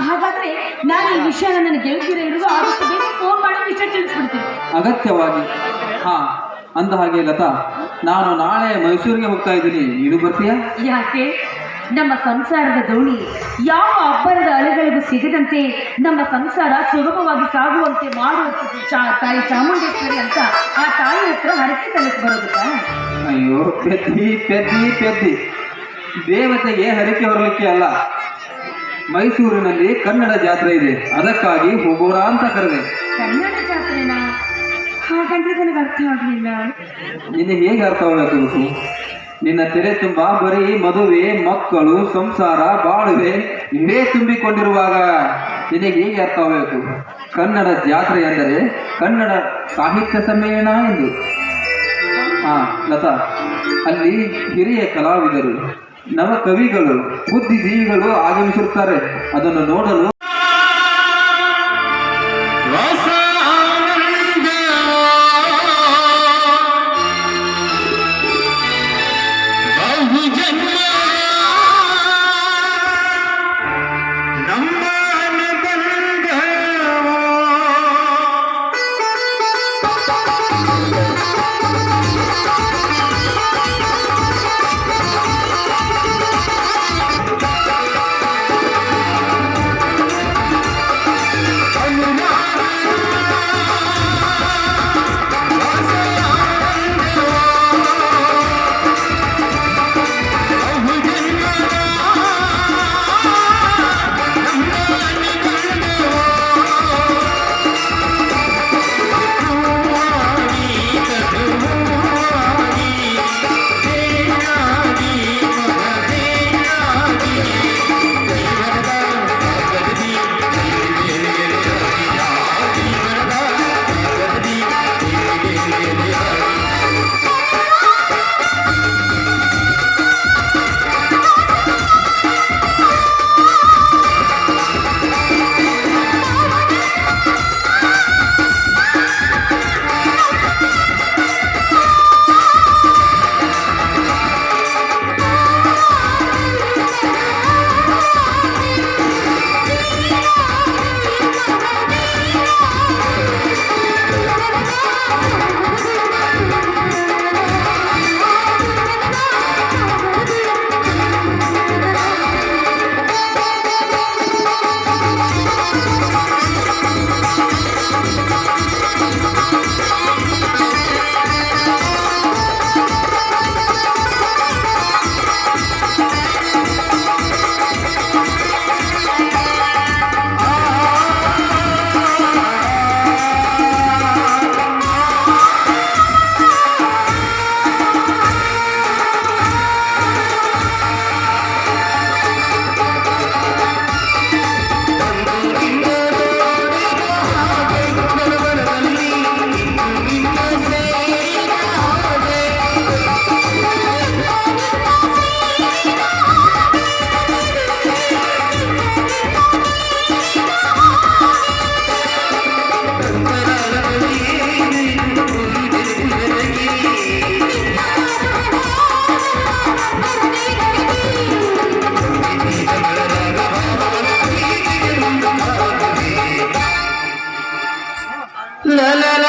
ಹಾಗಾದ್ರೆ ನಾನು ಈ ವಿಷಯ ನನ್ನ ಗೆಳತಿಯರಿಗೂ ಆದಷ್ಟು ಬೇಗ ಫೋನ್ ಮಾಡಿ ವಿಷಯ ತಿಳಿಸ್ಬಿಡ್ತೀನಿ. ಅಗತ್ಯವಾಗಿ. ಹಾ ಅಂದ ಹಾಗೆ ಲತಾ ನಾನು ನಾಳೆ ಮೈಸೂರಿಗೆ ಹೋಗ್ತಾ ಇದ್ದೀನಿ. ನೀನು ಬರ್ತೀಯಾ? ಯಾಕೆ? ನಮ್ಮ ಸಂಸಾರದ ದೋಣಿ ಯಾವ ಅಬ್ಬರದ ಅಲೆಗಳಿಗೂ ಸಿಗದಂತೆ ನಮ್ಮ ಸಂಸಾರ ಸುಲಭವಾಗಿ ಸಾಗುವಂತೆ ಮಾಡುವ ಚಾ- ತಾಯಿ ಚಾಮುಂಡೇಶ್ವರಿ ಅಂತ ಆ ತಾಯಿ ಹತ್ರ ಹರಕೆ ತಲೆಗೆ ಬರೋದಕ್ಕ ಅಯ್ಯೋ ಪೆದ್ದಿ ಪೆದ್ದಿ ಪೆದ್ದಿ. ದೇವತೆಗೆ ಹರಕೆ ಹೊರಲಿಕ್ಕೆ ಅಲ್ಲ. ಮೈಸೂರಿನಲ್ಲಿ ಕನ್ನಡ ಜಾತ್ರೆ ಇದೆ. ಅದಕ್ಕಾಗಿ ಹೋಗೋಣ ಅಂತ ಕರೆದೆ. ಕನ್ನಡ ಜಾತ್ರೆನ? ಹಾಗಂದ್ರೆ ನನಗೆ ಅರ್ಥ ಆಗಲಿಲ್ಲ. ನಿನ್ನೆ ಹೇಗೆ ಅರ್ಥವಾಗಬೇಕು ನಿನ್ನ ತೆರೆ ತುಂಬ ಬರೀ ಮದುವೆ ಮಕ್ಕಳು ಸಂಸಾರ ಬಾಳುವೆ ಇವೇ ತುಂಬಿಕೊಂಡಿರುವಾಗ ನಿನಗೆ ಹೇಗೆ ಅರ್ಥವಾಗಬೇಕು ಕನ್ನಡ ಜಾತ್ರೆ ಎಂದರೆ ಕನ್ನಡ ಸಾಹಿತ್ಯ ಸಮ್ಮೇಳನ ಎಂದು. ಹಾ ಲತಾ ಅಲ್ಲಿ ಹಿರಿಯ ಕಲಾವಿದರು ನವ ಕವಿಗಳು ಬುದ್ಧಿಜೀವಿಗಳು ಆಗಮಿಸುತ್ತಾರೆ ಅದನ್ನು ನೋಡಲು ನಮ್ಮ না না